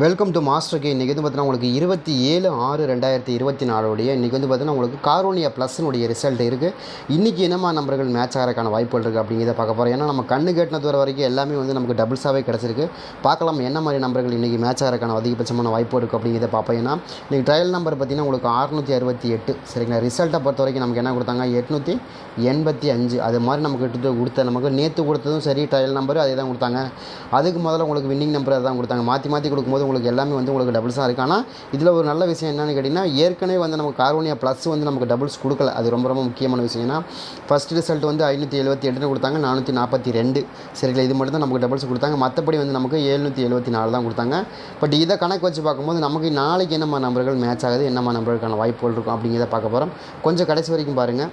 Welcome to master K இன்றைக்கி வந்து பார்த்தீங்கன்னா உங்களுக்கு இருபத்தி ஏழு ஆறு ரெண்டாயிரத்தி இருபத்தி நாலுடைய இன்றைக்கி வந்து பார்த்தீங்கன்னா உங்களுக்கு காரோனியா ப்ளஸ்னுடைய ரிசல்ட் இருக்குது இன்றைக்கி என்னமா நம்பர்கள் மேட்ச் ஆகிறதுக்கான வாய்ப்புகள் இருக்குது அப்படிங்கிறத பார்க்க போகிறோம் ஏன்னா நம்ம கண்ணு கேட்டின வர வரைக்கும் எல்லாமே வந்து நமக்கு டபுள்ஸாகவே கிடச்சிருக்கு. பார்க்கலாம் என்ன மாதிரி நம்பர்கள் இன்றைக்கி மேட்ச் ஆகிறதுக்கான அதிகபட்சமான வாய்ப்பு இருக்குது அப்படிங்கிறத பார்ப்போம். ஏன்னா இன்றைக்கி ட்ரையல் நம்பர் பார்த்தீங்கன்னா உங்களுக்கு அறுநூற்றி அறுபத்தி எட்டு. சரிங்களா? ரிசல்ட்டை பொறுத்த வரைக்கும் நமக்கு என்ன கொடுத்தாங்க? எட்நூற்றி எண்பத்தி அஞ்சு. அது மாதிரி நமக்கு எடுத்து கொடுத்த நமக்கு நேற்று கொடுத்ததும் சரி ட்ரையல் நம்பர் அதே தான் கொடுத்தாங்க. அதுக்கு முதல்ல உங்களுக்கு வின்னிங் நம்பர் அதான் கொடுத்தாங்க. மாற்றி மாற்றி கொடுக்கும்போது உங்களுக்கு எல்லாமே வந்து உங்களுக்கு டபுள்ஸாக இருக்குது ஆனால் இதில் ஒரு நல்ல விஷயம் என்னென்னு கேட்டிங்கன்னா ஏற்கனவே வந்து நமக்கு கார்போனியா ப்ளஸ் வந்து நமக்கு டபுள்ஸ் கொடுக்கல. அது ரொம்ப ரொம்ப முக்கியமான விஷயம். ஏன்னா ஃபஸ்ட் ரிசல்ட் வந்து ஐநூற்றி எழுபத்தி எட்டுன்னு கொடுத்தாங்க நானூற்றி நாற்பத்தி ரெண்டு. சரிங்களா இது மட்டும் தான் நமக்கு டபுள்ஸ் கொடுத்தாங்க. மற்றபடி வந்து நமக்கு எழுநூற்றி எழுபத்தி நாலு தான் கொடுத்தாங்க. பட் இதை கணக்கு வச்சு பார்க்கும்போது நமக்கு நாளைக்கு என்னம்மா நம்பர்கள் மேட்ச் ஆகுது என்னம்மா நம்பருக்கான வாய்ப்புகள் இருக்கும் அப்படிங்கிறத பார்க்க போகிறோம் கொஞ்சம் கடைசி வரைக்கும் பாருங்கள்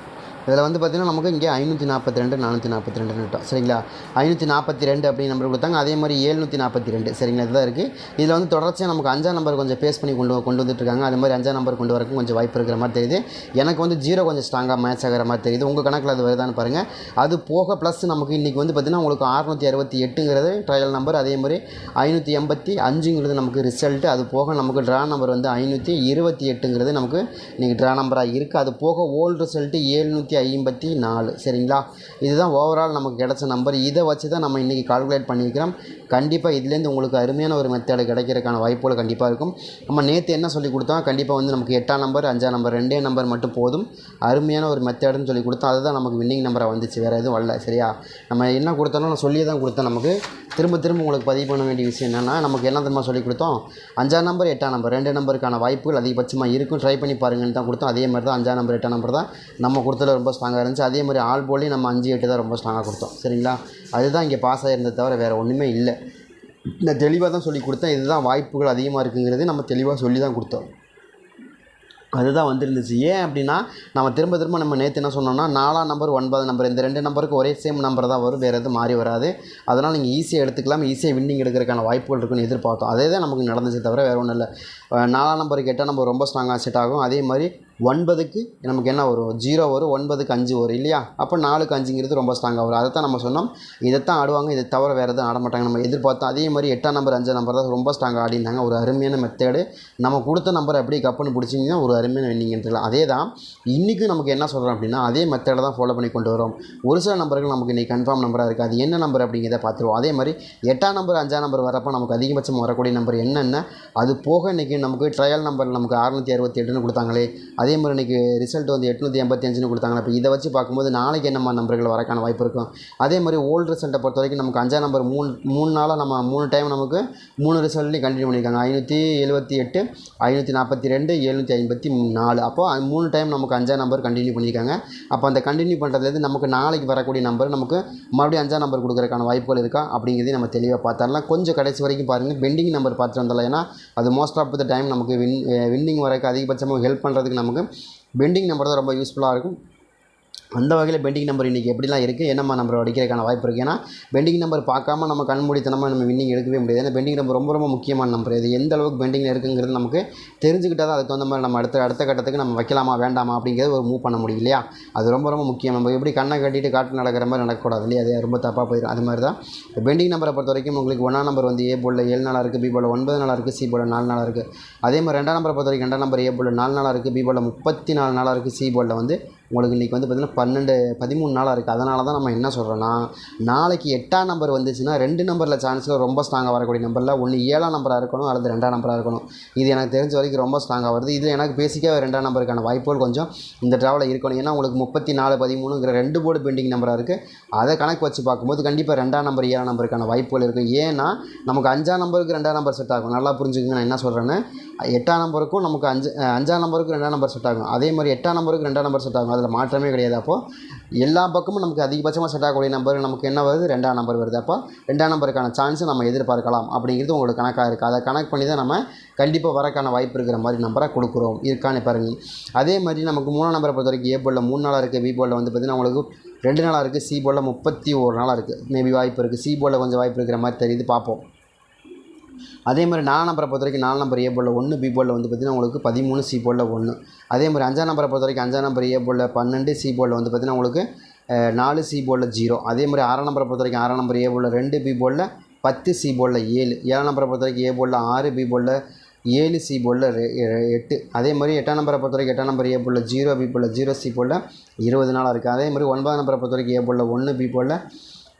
இதில் வந்து பார்த்திங்கன்னா நமக்கு இங்கே ஐநூற்றி நாற்பத்தி ரெண்டு நானூற்றி நாற்பத்தி ரெண்டு விட்டோம். சரிங்களா? ஐநூற்றி நாற்பத்தி ரெண்டு அப்படி நம்பர் கொடுத்தாங்க. அதே மாதிரி ஏழ்நூற்றி நாற்பத்தி ரெண்டு சரிங்களா? இதுதான் இருக்குது இதில் வந்து தொடர்ச்சியாக நமக்கு அஞ்சாம் நம்பர் கொஞ்சம் பேஸ் பண்ணி கொண்டு கொண்டு வந்துட்டுருக்காங்க. அது மாதிரி அஞ்சாம் நம்பர் கொண்டு வரக்கும் கொஞ்சம் வாய்ப்பு இருக்கிற மாதிரி தெரியுது. எனக்கு வந்து ஜீரோ கொஞ்சம் ஸ்ட்ராங்காக மேட்ச் ஆகிற மாதிரி தெரியுது. உங்கள் கணக்கில் அது வருதான்னு பாருங்கள் அது போக ப்ளஸ் நமக்கு இன்றைக்கி வந்து பார்த்திங்கன்னா உங்களுக்கு அறுநூற்றி அறுபத்தி எட்டுங்கிறது ட்ரையல் நம்பர் அதே மாதிரி ஐநூற்றி எண்பத்தி அஞ்சுங்கிறது நமக்கு ரிசல்ட்டு அது போக நமக்கு ட்ரா நம்பர் வந்து ஐநூற்றி இருபத்தி எட்டுங்கிறது நமக்கு இன்றைக்கி ட்ரா நம்பராக இருக்குது அது போக ஓல்டு ரிசல்ட்டு ஏழ்நூற்றி ஐம்பத்தி நாலு. சரிங்களா? இதுதான் ஓவரால் நமக்கு கிடச்ச நம்பர் இதை வச்சு தான் நம்ம இன்றைக்கி கால்குலேட் பண்ணியிருக்கிறோம். கண்டிப்பாக இதுலேருந்து உங்களுக்கு அருமையான ஒரு மெத்தேடு கிடைக்கிறதுக்கான வாய்ப்புகள் கண்டிப்பாக இருக்கும். நம்ம நேற்று என்ன சொல்லி கொடுத்தோம்? கண்டிப்பாக வந்து நமக்கு எட்டாம் நம்பர் அஞ்சாம் நம்பர் ரெண்டே நம்பர் மட்டும் போதும். அருமையான ஒரு மெத்தேடுன்னு சொல்லி கொடுத்தோம். அதுதான் நமக்கு வின்னிங் நம்பராக வந்துச்சு. வேறு எதுவும் வரல சரியா? நம்ம என்ன கொடுத்தாலும் நான் சொல்லியே தான் கொடுத்தேன் நமக்கு. திரும்ப திரும்ப உங்களுக்கு பதிவு பண்ண வேண்டிய விஷயம் என்னென்னா நமக்கு என்ன தெரியுமா சொல்லி கொடுத்தோம்? அஞ்சாம் நம்பர் எட்டாம் நம்பர் ரெண்டு நம்பருக்கான வாய்ப்புகள் அதிகபட்சமாக இருக்கும். ட்ரை பண்ணி பாருங்கன்னு தான் கொடுத்தோம். அதே மாதிரி தான் அஞ்சாம் நம்பர் எட்டாம் நம்பர் தான் நம்ம கொடுத்தது ரொம்ப ஸ்ட்ராங்காக இருந்துச்சு. அதே மாதிரி ஆல் போலையும் நம்ம அஞ்சு எட்டு தான் ரொம்ப ஸ்ட்ராங்காக கொடுத்தோம். சரிங்களா? அதுதான் இங்கே பாஸ் ஆகிருந்தது தவிர வேறு ஒன்றுமே இல்லை. இந்த தெளிவாக தான் சொல்லி கொடுத்தேன். இதுதான் வாய்ப்புகள் அதிகமாக இருக்குங்கிறது நம்ம தெளிவாக சொல்லி தான் கொடுத்தோம். அதுதான் வந்துருந்துச்சு. ஏன் அப்படின்னா நம்ம திரும்ப திரும்ப நம்ம நேற்று என்ன சொன்னோம்னா நாலாம் நம்பர் ஒன்பது நம்பர் இந்த ரெண்டு நம்பருக்கு ஒரே சேம் நம்பர் தான் வரும். வேறு எதுவும் மாறி வராது. அதனால் நீங்கள் ஈஸியாக எடுத்துக்கலாம் ஈஸியாக வின்னிங் எடுக்கிறதுக்கான வாய்ப்புகள் இருக்குன்னு எதிர்பார்த்தோம். அதே தான் நமக்கு நடந்துச்சு தவிர வேறு ஒன்றும் இல்லை. நாலாம் நம்பருக்கு எட்டாம் நம்பர் ரொம்ப ஸ்ட்ராங்காக செட் ஆகும். அதே மாதிரி ஒன்பதுக்கு நமக்கு என்ன வரும்? ஜீரோ வரும் ஒன்பதுக்கு அஞ்சு வரும் இல்லையா? அப்போ நாலுக்கு அஞ்சுங்கிறது ரொம்ப ஸ்ட்ராங்காக வரும். அதை தான் நம்ம சொன்னோம். இதைத்தான் ஆடுவாங்க இதை தவிர வேறு எதுவும் ஆட மாட்டாங்க. நம்ம எதிர்பார்த்தோம் அதே மாதிரி எட்டாம் நம்பர் அஞ்சாம் நம்பர் தான் ரொம்ப ஸ்ட்ராங்காக ஆடினாங்க ஒரு அருமையான மெத்தேடு நம்ம கொடுத்த நம்பர் அப்படியே கப்புன்னு பிடிச்சிங்கன்னா ஒரு அருமையான வின்னிங்கிறது அதே தான் இன்றைக்கும் நமக்கு என்ன சொல்கிறோம் அப்படின்னா அதே மெத்தேடை தான் ஃபாலோ பண்ணி கொண்டு வரோம். ஒரு சில நம்பர்கள் நமக்கு இன்றைக்கி கன்ஃபார்ம் நம்பராக இருக்குது அது என்ன நம்பர் அப்படிங்கிறத பார்த்துருவோம். அதே மாதிரி எட்டாம் நம்பர் அஞ்சாம் நம்பர் வரப்போ நமக்கு அதிகபட்சம் வரக்கூடிய நம்பர் என்னென்ன? அது போக இன்றைக்கி நமக்கு ட்ரையல் நம்பர் நமக்கு அறுநூற்றி அறுபத்தி எட்டுன்னு கொடுத்தாங்களே அதே மாதிரி இன்றைக்கி ரிசல்ட் வந்து எட்நூற்றி எண்பத்தி அஞ்சுன்னு கொடுத்தாங்க. இப்போ இதை வச்சு பார்க்கும்போது நாளைக்கு என்னம்மா நம்பர்கள் வரக்கான வாய்ப்பு இருக்கும் அதே மாதிரி ஓல்டு ரிசல்ட்டை பொறுத்த வரைக்கும் நமக்கு அஞ்சாம் நம்பர் மூணு மூணு நாளாக நம்ம மூணு டைம் நமக்கு மூணு ரிசல்ட்லையும் கண்டினியூ பண்ணியிருக்காங்க ஐநூற்றி எழுபத்தி எட்டு ஐநூற்றி நாற்பத்தி ரெண்டு எழுநூற்றி ஐம்பத்தி நாலு. அப்போ மூணு டைம் நமக்கு அஞ்சாம் நம்பர் கண்டினியூ பண்ணியிருக்காங்க அப்போ அந்த கண்டினியூ பண்ணுறதுலேருந்து நமக்கு நாளைக்கு வரக்கூடிய நம்பர் நமக்கு மறுபடியும் அஞ்சாம் நம்பர் கொடுக்குறதுக்கான வாய்ப்புகள் இருக்கா? அப்படிங்கிறதையும் நம்ம தெளிவாக பார்த்தாலாம் கொஞ்சம் கடைசி வரைக்கும் பாருங்கள் பெண்டிங் நம்பர் பார்த்துட்டு வந்தாலும் ஏன்னா அது மோஸ்ட் ஆஃப் த டைம் நமக்கு வின் வின்னிங் வரைக்கும் அதிகபட்சமாக ஹெல்ப் பண்ணுறதுக்கு நமக்கு பெண்டிங் நம்பர் தான் ரொம்ப யூஸ்ஃபுல்லாக இருக்கும். அந்த வகையில் பெண்டிங் நம்பர் இன்றைக்கி எப்படிலாம் இருக்குது என்னம்மா நம்பர் அடிக்கிறதுக்கான வாய்ப்பு இருக்குது? ஏன்னா பெண்டிங் நம்பர் பார்க்காம நம்ம கண்மூடித்தனமாக நம்ம வின்னிங் எடுக்கவே முடியாது. ஏன்னா பெண்டிங் நம்பர் ரொம்ப ரொம்ப முக்கியமான நம்பர். இது எந்த அளவுக்கு பெண்டிங்கில் இருக்குங்கிறது நமக்கு தெரிஞ்சுக்கிட்டால் தான் அதுக்கு தகுந்த மாதிரி நம்ம அடுத்த அடுத்த கட்டத்துக்கு நம்ம வைக்கலாமா வேண்டாமா அப்படிங்கிறது ஒரு மூவ் பண்ண முடியும் இல்லையா? அது ரொம்ப ரொம்ப முக்கியம். நம்ம எப்படி கண்ணை கட்டிட்டு காட்டு நடக்கிற மாதிரி நடக்கக்கூடாது இல்லையா? அது ரொம்ப தப்பாக போயிடும். அது மாதிரி தான். பெண்டிங் நம்பரை பொறுத்த வரைக்கும் உங்களுக்கு ஒன்றாம் நம்பர் வந்து ஏ போல் ஏழு நாளாக இருக்குது பி போல் ஒன்பது நாளாக இருக்குது சி போல் நாலு நாளாக இருக்குது அதே மாதிரி ரெண்டாம் நம்பரை பொறுத்த வரைக்கும் ரெண்டாம் நம்பர் ஏ போல் நாலு நாளாக இருக்குது பி போல் முப்பத்தி நாலு நாளாக இருக்குது சி போலில் வந்து உங்களுக்கு இன்றைக்கி வந்து பார்த்திங்கன்னா பன்னெண்டு பதிமூணு நாளாக இருக்குது அதனால தான் நம்ம என்ன சொல்கிறோன்னா நாளைக்கு எட்டாம் நம்பர் வந்துச்சுன்னா ரெண்டு நம்பரில் சான்ஸில் ரொம்ப ஸ்ட்ராங்காக வரக்கூடிய நம்பரில் ஒன்று ஏழாம் நம்பராக இருக்கணும் அல்லது ரெண்டாம் நம்பராக இருக்கணும். இது எனக்கு தெரிஞ்ச வரைக்கும் ரொம்ப ஸ்ட்ராங்காக வருது. இதில் எனக்கு பேசிக்காக ரெண்டாம் நம்பருக்கான வாய்ப்புகள் கொஞ்சம் இந்த ட்ராவலில் இருக்கணும். ஏன்னா உங்களுக்கு முப்பத்தி நாலு பதிமூணுங்கிற ரெண்டு போர்டு பெண்டிங் நம்பராக இருக்குது அதை கணக்கு வச்சு பார்க்கும்போது கண்டிப்பாக ரெண்டாம் நம்பர் ஏழாம் நம்பருக்கான வாய்ப்புகள் இருக்குது ஏன்னா நமக்கு அஞ்சாம் நம்பருக்கு ரெண்டாம் நம்பர் செட் ஆகும். நல்லா புரிஞ்சுக்கங்க நான் என்ன சொல்கிறேன்னு எட்டாம் நம்பருக்கும் நமக்கு அஞ்சு அஞ்சாம் நம்பருக்கும் ரெண்டாம் நம்பர் செட் ஆகும். அதே மாதிரி எட்டாம் நம்பருக்கு ரெண்டாம் நம்பர் செட் ஆகும். அதில் மாற்றமே கிடையாது. அப்போது எல்லா பக்கமும் நமக்கு அதிகபட்சமாக செட் ஆகக்கூடிய நம்பர் நமக்கு என்ன வருது? ரெண்டாம் நம்பர் வருது. அப்போ ரெண்டாம் நம்பருக்கான சான்ஸை நம்ம எதிர்பார்க்கலாம். அப்படிங்கிறது உங்களுக்கு கணக்காக இருக்குது அதை கணக்கு பண்ணி தான் நம்ம கண்டிப்பாக வரக்கான வாய்ப்பு இருக்கிற மாதிரி நம்பரை கொடுக்குறோம். இருக்கான்னு பாருங்கள் அதே மாதிரி நமக்கு மூணாம் நம்பரை பொறுத்த வரைக்கும் ஏ போலில் மூணு நாளாக இருக்குது பி போலில் வந்து பார்த்திங்கன்னா உங்களுக்கு ரெண்டு நாளாக இருக்குது சி போலில் முப்பத்தி ஒரு நாளாக இருக்குது மேபி வாய்ப்பு இருக்குது சி போலில் கொஞ்சம் வாய்ப்பு இருக்கிற மாதிரி தெரியுது. பார்ப்போம். அதே மாதிரி நாலாம் நம்பரை பொறுத்த வரைக்கும் நாலு நம்பர் ஏ போலில் ஒன்று பி போலில் வந்து பார்த்திங்கன்னா உங்களுக்கு பதிமூணு சி போலில் ஒன்று அதே மாதிரி அஞ்சாம் நம்பரை பொறுத்த வரைக்கும் அஞ்சாம் நம்பர் ஏ போலில் பன்னெண்டு சி போலில் வந்து பார்த்திங்கன்னா உங்களுக்கு நாலு சி போலில் ஜீரோ அதே மாதிரி ஆறாம் நம்பரை பொறுத்த வரைக்கும் ஆறாம் நம்பர் ஏ போலில் ரெண்டு பி போலில் பத்து சி போலில் ஏழு ஏழாம் நம்பரை பொறுத்த வரைக்கும் ஏ ஆறு பி போலில் ஏழு சி போலில் ரெ எட்டு அதே மாதிரி எட்டாம் நம்பரை பொறுத்த வரைக்கும் எட்டாம் நம்பர் ஏ போர்டில் ஜீரோ பி போலில் ஜீரோ சி போலில் இருபது நாளாக இருக்குது அதே மாதிரி ஒன்பதாம் நம்பரை பொறுத்த வரைக்கும் ஏ போர்டில் ஒன்று பி போலில்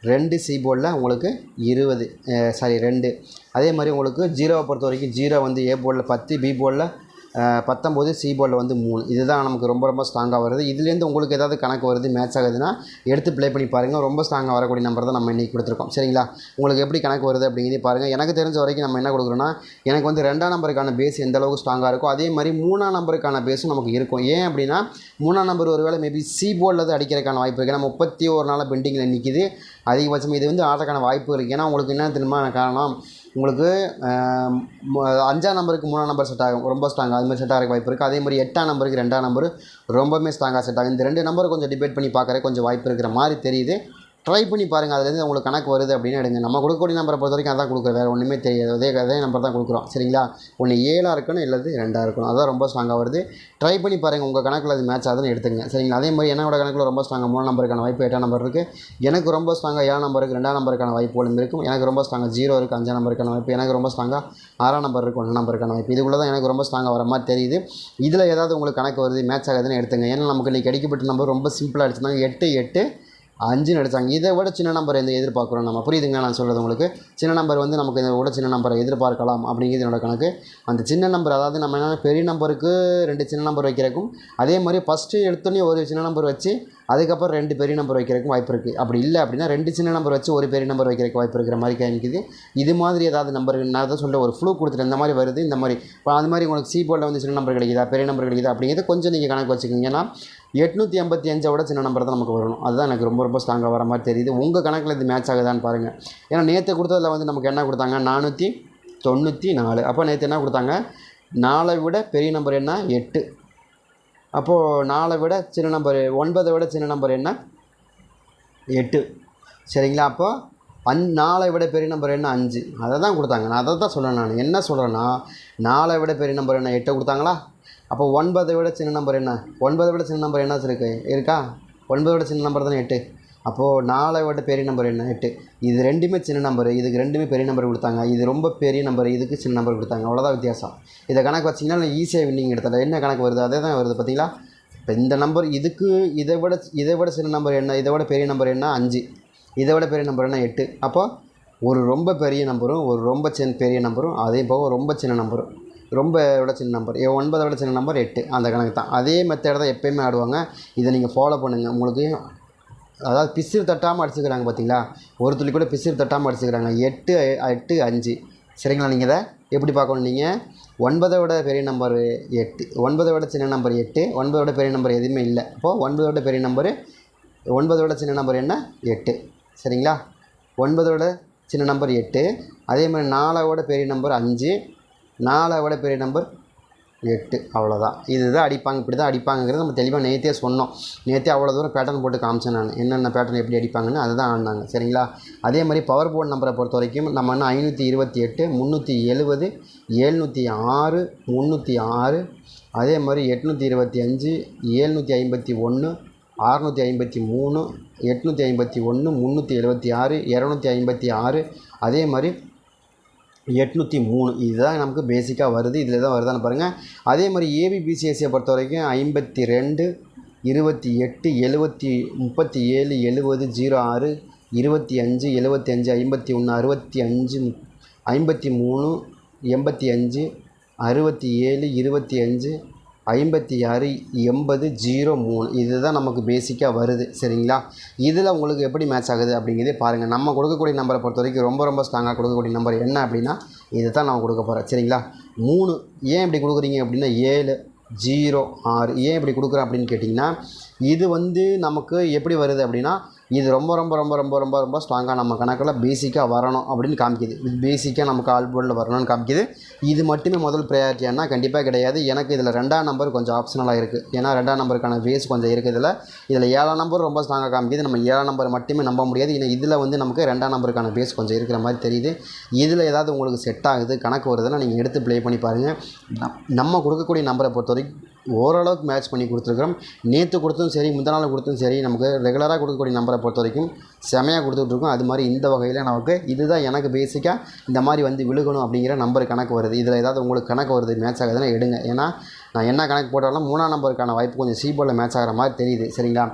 ரெண்டு சி போலில் உங்களுக்கு இருபது சாரி ரெண்டு அதே மாதிரி உங்களுக்கு ஜீரோவை பொறுத்த வரைக்கும் ஜீரோ வந்து ஏ போர்டில் பத்து பி போர்டில் பத்தொம்போது சி போர்டில் வந்து மூணு. இதுதான் நமக்கு ரொம்ப ரொம்ப ஸ்ட்ராங்காக வருது. இதுலேருந்து உங்களுக்கு ஏதாவது கணக்கு வருது மேட்ச் ஆகுதுன்னா எடுத்து ப்ளே பண்ணி பாருங்கள் ரொம்ப ஸ்ட்ராங்காக வரக்கூடிய நம்பர் தான் நம்ம இன்றைக்கி கொடுத்துருக்கோம். சரிங்களா? உங்களுக்கு எப்படி கணக்கு வருது அப்படிங்கிறதே பாருங்கள் எனக்கு தெரிஞ்ச வரைக்கும் நம்ம என்ன கொடுக்குறோன்னா எனக்கு வந்து ரெண்டாம் நம்பருக்கான பேஸ் எந்த அளவுக்கு ஸ்ட்ராங்காக இருக்கோ அதே மாதிரி மூணாம் நம்பருக்கான பேஸும் நமக்கு இருக்கும். ஏன் அப்படின்னா மூணாம் நம்பர் ஒருவேளை மேபி சி போர்டில் தான் அடிக்கிறதுக்கான வாய்ப்பு இருக்குது ஏன்னா முப்பத்தி ஒரு நாளாக பெண்டிங்கில் நிற்கிது அதிகபட்சம் இது வந்து ஆடுறதுக்கான வாய்ப்பு இருக்குது ஏன்னா உங்களுக்கு என்ன தெரியுமா காரணம்? உங்களுக்கு அஞ்சாம் நம்பருக்கு மூணாம் நம்பர் செட் ஆகும். ரொம்ப ஸ்ட்ராங்காக அது மாதிரி செட் ஆகிற வாய்ப்பு இருக்குது அதே மாதிரி எட்டாம் நம்பருக்கு ரெண்டாம் நம்பர் ரொம்பவுமே ஸ்ட்ராங்காக செட் ஆகும். இந்த ரெண்டு நம்பரை கொஞ்சம் டிபேட் பண்ணி பார்க்குற கொஞ்சம் வாய்ப்பு இருக்கிற மாதிரி தெரியுது. ட்ரை பண்ணி பாருங்கள் அதுலேருந்து உங்களுக்கு கணக்கு வருது அப்படின்னு எடுங்க. நம்ம கொடுக்கக்கூடிய நம்பரை பொறுத்த வரைக்கும் அதான் கொடுக்குறோம். வேறு ஒன்றுமே தெரியாது. அதே அதே நம்பர் தான் கொடுக்குறோம். சரிங்களா? ஒன்று ஏழாக இருக்கணும் இல்லது ரெண்டாக இருக்கணும். அதான் ரொம்ப ஸ்ட்ராங்காக வருது. ட்ரை பண்ணி பாருங்கள் உங்கள் கணக்கில் அது மேட்ச் ஆகுதுன்னு எடுத்துங்க. சரிங்களா? அதே மாதிரி என்னோட கணக்கில் ரொம்ப ஸ்ட்ராங்காக மூணு நம்பருக்கான வாய்ப்பு எட்டாம் நம்பர் இருக்குது எனக்கு ரொம்ப ஸ்ட்ராங்காக ஏழாம் நம்பருக்கு ரெண்டாம் நம்பருக்கான வாய்ப்புகளும் இருக்கும். எனக்கு ரொம்ப ஸ்ட்ராங்காக ஜீரோ இருக்குது அஞ்சாம் நம்பருக்கான வாய்ப்பு. எனக்கு ரொம்ப ஸ்ட்ராங்காக ஆறாம் நம்பர் இருக்குது ஒன்று நம்பருக்கான வாய்ப்பு. இதுக்குள்ளே தான் எனக்கு ரொம்ப ஸ்ட்ராங்காக வர மாதிரி தெரியுது. இதில் ஏதாவது உங்களுக்கு கணக்கு வருது மேட்ச் ஆகுதுன்னு எடுத்துங்க. ஏன்னா நமக்கு இன்றைக்கி கிடைக்கப்பட்ட நம்பர் ரொம்ப சிம்பிளாக அடிச்சிருந்தாங்க எட்டு எட்டு அஞ்சுன்னு அடித்தாங்க இதை விட சின்ன நம்பர் எந்த எதிர்பார்க்குறோம் நம்ம. புரியுதுங்களா? நான் சொல்கிறது உங்களுக்கு. சின்ன நம்பர் வந்து நமக்கு இதை விட சின்ன நம்பரை எதிர்பார்க்கலாம் அப்படிங்கிறது என்னோட கணக்கு. அந்த சின்ன நம்பர் அதாவது நம்ம என்ன பெரிய நம்பருக்கு ரெண்டு சின்ன நம்பர் வைக்கிறக்கும் அதே மாதிரி ஃபஸ்ட்டு எடுத்தோடனே ஒரு சின்ன நம்பர் வச்சு அதுக்கப்புறம் ரெண்டு பெரிய நம்பர் வைக்கிறக்கும் வாய்ப்பு இருக்குது அப்படி இல்லை அப்படின்னா ரெண்டு சின்ன நம்பர் வச்சு ஒரு பெரிய நம்பர் வைக்கிறதுக்கு வாய்ப்பு இருக்கிற மாதிரி காமிக்குது இது மாதிரி ஏதாவது நம்பர் நான் தான் சொல்ல ஒரு ஃப்ளூ கொடுத்துட்டு இந்த மாதிரி வருது இந்த மாதிரி. இப்போ அது மாதிரி உங்களுக்கு சி போர்டில் வந்து சின்ன நம்பர் கிடைக்குதா? பெரிய நம்பர் கிடைக்குதா? அப்படிங்கிறது கொஞ்சம் நீங்கள் கணக்கு வச்சுக்கோங்க ஏன்னா எட்நூற்றி எண்பத்தி அஞ்சை விட சின்ன நம்பர் தான் நமக்கு வரணும். அதுதான் எனக்கு ரொம்ப ரொம்ப ஸ்ட்ராங்காக வர மாதிரி தெரியுது. உங்கள் கணக்கில் இது மேட்ச் ஆகுதான்னு பாருங்கள் ஏன்னா நேற்று கொடுத்ததில் வந்து நமக்கு என்ன கொடுத்தாங்க? நானூற்றி தொண்ணூற்றி நாலு. அப்போ நேற்று என்ன கொடுத்தாங்க? நாலை விட பெரிய நம்பர் என்ன? எட்டு. அப்போது நாலை விட சின்ன நம்பர் ஒன்பதை விட சின்ன நம்பர் என்ன? எட்டு. சரிங்களா? அப்போ அந் நாலை விட பெரிய நம்பர் என்ன? அஞ்சு. அதை தான் கொடுத்தாங்க. நான் அதை தான் சொல்கிறேன் நான். என்ன சொல்கிறேன்னா நாலை விட பெரிய நம்பர் என்ன? எட்டை கொடுத்தாங்களா? அப்போ ஒன்பதை விட சின்ன நம்பர் என்ன? ஒன்பதை விட சின்ன நம்பர் என்ன இருக்கு இருக்கா? ஒன்பதை விட சின்ன நம்பர் தானே எட்டு? அப்போது நாலை விட பெரிய நம்பர் என்ன? எட்டு. இது ரெண்டுமே சின்ன நம்பர் இதுக்கு ரெண்டுமே பெரிய நம்பர் கொடுத்தாங்க. இது ரொம்ப பெரிய நம்பர் இதுக்கு சின்ன நம்பர் கொடுத்தாங்க. அவ்வளோதான் வித்தியாசம். இதை கணக்கு வச்சிங்கன்னா ஈஸியாக வின்னிங் எடுத்தல என்ன கணக்கு வருது? அதே தான் வருது பார்த்தீங்களா இப்போ இந்த நம்பர் இதுக்கு இதை விட இதை விட சின்ன நம்பர் என்ன? இதை விட பெரிய நம்பர் என்ன? அஞ்சு. இதை விட பெரிய நம்பர் என்ன? எட்டு. அப்போ ஒரு ரொம்ப பெரிய நம்பரும் ஒரு ரொம்ப சின்ன பெரிய நம்பரும் அதே போக ரொம்ப சின்ன நம்பரும் ரொம்ப விட சின்ன நம்பர் ஏ ஒன்பதை விட சின்ன நம்பர் எட்டு. அந்த கணக்கு தான். அதே மெத்தட் தான் எப்பயுமே ஆடுவாங்க. இதை நீங்கள் ஃபாலோ பண்ணுங்கள் உங்களுக்கு அதாவது பிசிறு தட்டாமல் அடிச்சுக்கிறாங்க பார்த்தீங்களா ஒரு துளி கூட பிசிறு தட்டாமல் அடிச்சுக்கிறாங்க. எட்டு எட்டு அஞ்சு. சரிங்களா? நீங்கள் இதை எப்படி பார்க்கணும் நீங்கள் ஒன்பதை விட பெரிய நம்பர் எட்டு. ஒன்பதை விட சின்ன நம்பர் எட்டு. ஒன்பதை விட பெரிய நம்பர் எதுவுமே இல்லை. அப்போது ஒன்பதை விட பெரிய நம்பரு ஒன்பதை விட சின்ன நம்பர் என்ன? எட்டு. சரிங்களா? ஒன்பதோட சின்ன நம்பர் எட்டு. அதே மாதிரி நாலாவோட பெரிய நம்பர் அஞ்சு. நாலை விட பெரிய நம்பர் எட்டு. அவ்வளோதான் இதுதான் அடிப்பாங்க இப்படி தான் அடிப்பாங்கிறது நம்ம தெளிவாக நேற்றே சொன்னோம். நேற்றே அவ்வளோ தூரம் பேட்டர்ன் போட்டு காமிச்சேன் நான். என்னென்ன பேட்டர்ன் எப்படி அடிப்பாங்கன்னு அதுதான் ஆடினாங்க சரிங்களா? அதே மாதிரி பவர் போர்டு நம்பரை பொறுத்த வரைக்கும் நம்ம என்ன ஐநூற்றி இருபத்தி எட்டு முந்நூற்றி எழுபது எழுநூற்றி ஆறு முந்நூற்றி ஆறு அதே மாதிரி எட்நூற்றி இருபத்தி அஞ்சு ஏழ்நூற்றி ஐம்பத்தி ஒன்று அறுநூற்றி ஐம்பத்தி மூணு எட்நூற்றி ஐம்பத்தி ஒன்று முந்நூற்றி எழுபத்தி ஆறு இரநூத்தி ஐம்பத்தி ஆறு அதே மாதிரி எட்நூற்றி மூணு. இதுதான் நமக்கு பேசிக்காக வருது. இதில் தான் வருதான்னு பாருங்கள் அதே மாதிரி ஏபிபிசிஎஸ்சியை பொறுத்த வரைக்கும் ஐம்பத்தி ரெண்டு இருபத்தி எட்டு எழுபத்தி முப்பத்தி ஏழு எழுபது ஜீரோ ஆறு இருபத்தி அஞ்சு எழுபத்தி அஞ்சு ஐம்பத்தி ஒன்று அறுபத்தி அஞ்சு ஐம்பத்தி மூணு எண்பத்தி அஞ்சு அறுபத்தி ஏழு இருபத்தி அஞ்சு ஐம்பத்தி ஆறு எண்பது ஜீரோ மூணு. இதுதான் நமக்கு பேசிக்காக வருது. சரிங்களா? இதில் உங்களுக்கு எப்படி மேட்ச் ஆகுது அப்படிங்கிறதே பாருங்கள் நம்ம கொடுக்கக்கூடிய நம்பரை பொறுத்த வரைக்கும் ரொம்ப ரொம்ப ஸ்ட்ராங்காக கொடுக்கக்கூடிய நம்பர் என்ன அப்படின்னா இதை தான் நான் கொடுக்க போகிறேன் சரிங்களா? மூணு. ஏன் இப்படி கொடுக்குறீங்க அப்படின்னா ஏழு ஜீரோ ஆறு. ஏன் இப்படி கொடுக்குறேன் அப்படின்னு கேட்டிங்கன்னா இது வந்து நமக்கு எப்படி வருது அப்படின்னா இது ரொம்ப ரொம்ப ரொம்ப ரொம்ப ரொம்ப ரொம்ப ஸ்ட்ராங்காக நம்ம கணக்கில் பேசிக்காக வரணும் அப்படின்னு காமிக்குது. இது பேசிக்காக நமக்கு ஆல்போர்டில் வரணும்னு காமிக்குது. இது மட்டுமே முதல் ப்ரையாரிட்டியானா கண்டிப்பாக கிடையாது. எனக்கு இதில் ரெண்டாம் நம்பர் கொஞ்சம் ஆப்ஷனலாக இருக்குது ஏன்னா ரெண்டாம் நம்பருக்கான பேஸ் கொஞ்சம் இருக்குது இதில். இதில் ஏழாம் நம்பர் ரொம்ப ஸ்ட்ராங்காக காமிக்குது. நம்ம ஏழாம் நம்பர் மட்டுமே நம்ப முடியாது. ஏன்னா இதில் வந்து நமக்கு ரெண்டாம் நம்பருக்கான பேஸ் கொஞ்சம் இருக்கிற மாதிரி தெரியுது. இதில் ஏதாவது உங்களுக்கு செட் ஆகுது கணக்கு வருதுன்னா நீங்கள் எடுத்து ப்ளே பண்ணி பாருங்கள் நம்ம கொடுக்கக்கூடிய நம்பரை பொறுத்த வரைக்கும் ஓரளவுக்கு மேட்ச் பண்ணி கொடுத்துருக்குறோம். நேற்று கொடுத்தும் சரி முந்தின நாள் கொடுத்தும் சரி நமக்கு ரெகுலராக கொடுக்கக்கூடிய நம்பரை பொறுத்த வரைக்கும் செமையாக கொடுத்துட்ருக்கோம் அது மாதிரி இந்த வகையில் நமக்கு இதுதான் எனக்கு பேசிக்காக இந்த மாதிரி வந்து விழுகணும் அப்படிங்கிற நம்பர் கணக்கு வருது. இதில் ஏதாவது உங்களுக்கு கணக்கு வருது மேட்ச் ஆகுதுன்னா எடுங்க. ஏன்னா நான் என்ன கணக்கு போட்டாலும் மூணாம் நம்பருக்கான வாய்ப்பு கொஞ்சம் சி போலில் மேட்ச் ஆகிற மாதிரி தெரியுது சரிங்களா?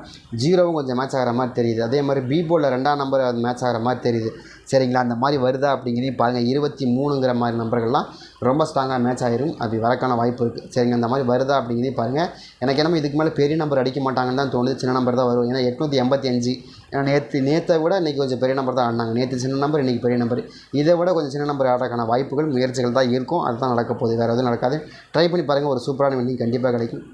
ஜீரோவும் கொஞ்சம் மேட்ச் ஆகிற மாதிரி தெரியுது. அதே மாதிரி பி போலில் ரெண்டாம் நம்பர் அது மேட்ச் ஆகிற மாதிரி தெரியுது. சரிங்களா? அந்த மாதிரி வருதா அப்படிங்கிறதையும் பாருங்கள் இருபத்தி மூணுங்கிற மாதிரி நம்பர்கள்லாம் ரொம்ப ஸ்ட்ராங்காக மேட்ச் ஆயிரும். அப்படி வரக்கான வாய்ப்பு இருக்குது சரிங்க அந்த மாதிரி வருதா அப்படிங்கிறதையும் பாருங்கள் எனக்கு என்னமோ இதுக்கு மேலே பெரிய நம்பர் அடிக்க மாட்டாங்கன்னு தான் தோணுது. சின்ன நம்பர் தான் வரும். ஏன்னா எட்நூற்றி எண்பத்தி அஞ்சு. ஏன்னா நேற்று நேற்றை விட இன்றைக்கி கொஞ்சம் பெரிய நம்பர் தான் ஆடினாங்க. நேற்று சின்ன நம்பர் இன்றைக்கி பெரிய நம்பர் இதை விட கொஞ்சம் சின்ன நம்பர் ஆடுறதுக்கான வாய்ப்புகள் முயற்சிகள் தான் இருக்கும். அதுதான் நடக்க போகுது. வேறு எதுவும் நடக்காது. ட்ரை பண்ணி பாருங்கள் ஒரு சூப்பரான வின்னிங் கண்டிப்பாக கிடைக்கும்.